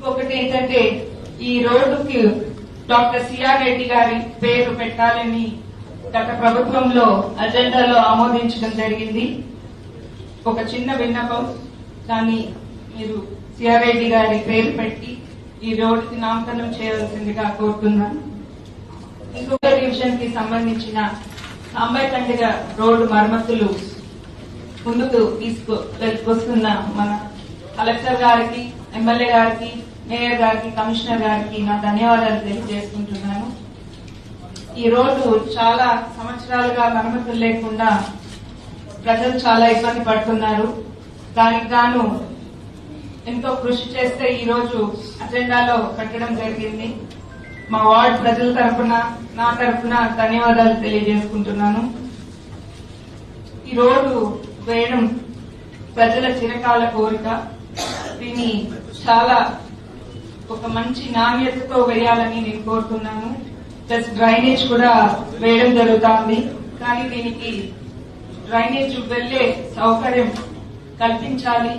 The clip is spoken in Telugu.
ఇంకొకటి ఏంటంటే ఈ రోడ్డుకి డాక్టర్ సిఆర్ రెడ్డి గారి పేరు పెట్టాలని గత ప్రభుత్వంలో అజెండాలో ఆమోదించడం జరిగింది. ఒక చిన్న విన్నపం దాన్ని మీరు సిఆర్ రెడ్డి గారి పేరు పెట్టి ఈ రోడ్డుకి నామకరణం చేయవలసిందిగా కోరుతున్నాను. ఇంకొక డివిజన్కి సంబంధించిన సాంబైతండిగ రోడ్డు మరమ్మతులు ముందుకు తీసుకు వస్తున్న మన కలెక్టర్ గారికి ఎమ్మెల్యే గారికి మేయర్ గారికి కమిషనర్ గారికి నా ధన్యవాదాలు తెలియజేసుకుంటున్నాను. ఈ రోడ్డు చాలా సంవత్సరాలుగా మరమ్మతులు లేకుండా ప్రజలు చాలా ఇబ్బంది పడుతున్నారు. దానికి గాను ఎంతో కృషి చేస్తే ఈ రోజు అజెండాలో కట్టడం జరిగింది. మా వార్డ్ ప్రజల తరఫున నా తరపున ధన్యవాదాలు తెలియజేసుకుంటున్నాను. ఈ రోడ్డు వేయడం ప్రజల చిరకాల కోరిక దీన్ని చాలా ఒక మంచి నాణ్యతతో వేయాలని నేను కోరుతున్నాను. ప్లస్ డ్రైనేజ్ కూడా వేయడం జరుగుతుంది. కానీ దీనికి డ్రైనేజ్ వెళ్ళే సౌకర్యం కల్పించాలి.